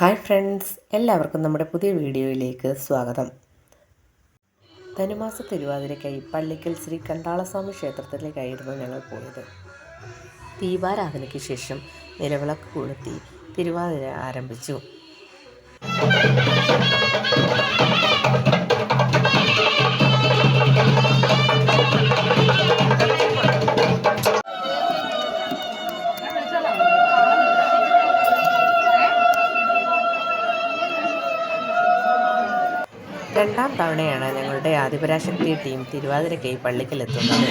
Hi friends എല്ലാവർക്കും നമ്മുടെ പുതിയ വീഡിയോയിലേക്ക് സ്വാഗതം. ധനുമാസ തിരുവാതിരയ്ക്കായി പള്ളിക്കൽ ശ്രീ കണ്ടാളസ്വാമി ക്ഷേത്രത്തിലേക്കായിരുന്നു ഞങ്ങൾ പോയത്. ദീപാരാധനയ്ക്ക് ശേഷം നിലവിളക്ക് കൊളുത്തി തിരുവാതിര ആരംഭിച്ചു. രണ്ടാം തവണയാണ് ഞങ്ങളുടെ ആദിപരാശക്തി ടീം തിരുവാതിരയ്ക്കായി പള്ളിക്കലെത്തുന്നത്.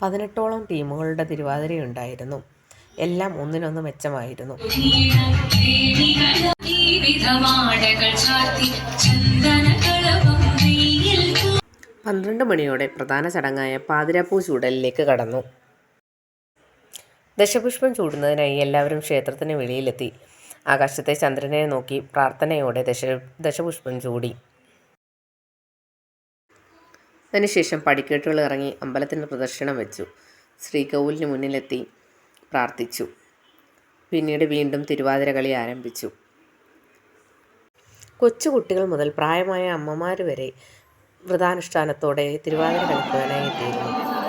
പതിനെട്ടോളം ടീമുകളുടെ തിരുവാതിരയുണ്ടായിരുന്നു. എല്ലാം ഒന്നിനൊന്ന് മെച്ചമായിരുന്നു. പന്ത്രണ്ട് മണിയോടെ പ്രധാന ചടങ്ങായ പാതിരാപ്പൂ ചൂടലിലേക്ക് കടന്നു. ദശപുഷ്പം ചൂടുന്നതിനായി എല്ലാവരും ക്ഷേത്രത്തിന് വെളിയിലെത്തി. ആകാശത്തെ ചന്ദ്രനെ നോക്കി പ്രാർത്ഥനയോടെ ദശ ദശപുഷ്പം ചൂടി. അതിനുശേഷം പടിക്കെട്ടുകൾ ഇറങ്ങി അമ്പലത്തിന് പ്രദക്ഷിണം വെച്ചു. ശ്രീകൗലിന് മുന്നിലെത്തി പ്രാർത്ഥിച്ചു. പിന്നീട് വീണ്ടും തിരുവാതിര കളി ആരംഭിച്ചു. കൊച്ചുകുട്ടികൾ മുതൽ പ്രായമായ അമ്മമാർ വരെ വ്രതാനുഷ്ഠാനത്തോടെ തിരുവാതിര കളിക്കുവാനായി എത്തിയിരുന്നു.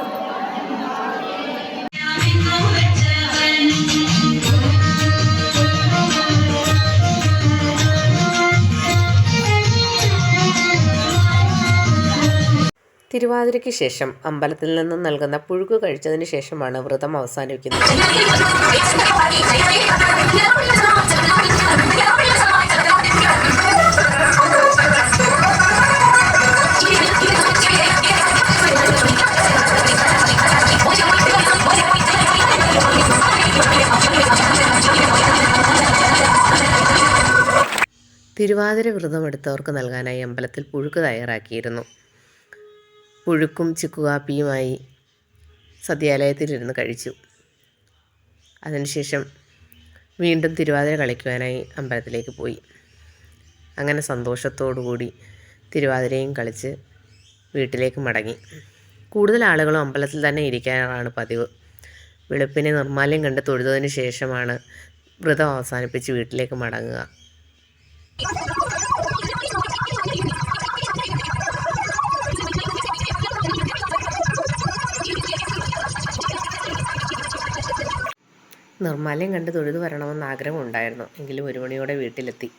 തിരുവാതിരയ്ക്ക് ശേഷം അമ്പലത്തിൽ നിന്നും നൽകുന്ന പുഴുക്ക് കഴിച്ചതിന് ശേഷമാണ് വ്രതം അവസാനിക്കുന്നത് തിരുവാതിര വ്രതമെടുത്തവർക്ക് നൽകാനായി അമ്പലത്തിൽ പുഴുക്ക് തയ്യാറാക്കിയിരുന്നു. പുഴുക്കും ചിക്കുകാപ്പിയുമായി സദ്യാലയത്തിലിരുന്ന് കഴിച്ചു. അതിനുശേഷം വീണ്ടും തിരുവാതിര കളിക്കുവാനായി അമ്പലത്തിലേക്ക് പോയി. അങ്ങനെ സന്തോഷത്തോടുകൂടി തിരുവാതിരയും കളിച്ച് വീട്ടിലേക്ക് മടങ്ങി. കൂടുതൽ ആളുകളും അമ്പലത്തിൽ തന്നെ ഇരിക്കാനാണ് പതിവ്. വെളുപ്പിനെ നിർമ്മാല്യം കണ്ട് തൊഴുതതിന് ശേഷമാണ് വ്രതം അവസാനിപ്പിച്ച് വീട്ടിലേക്ക് മടങ്ങുക. നിർമ്മാല്യം കണ്ട് തൊഴുതു വരണമെന്ന് ആഗ്രഹമുണ്ടായിരുന്നു. എങ്കിലും ഒരു മണിയോടെ വീട്ടിലെത്തി.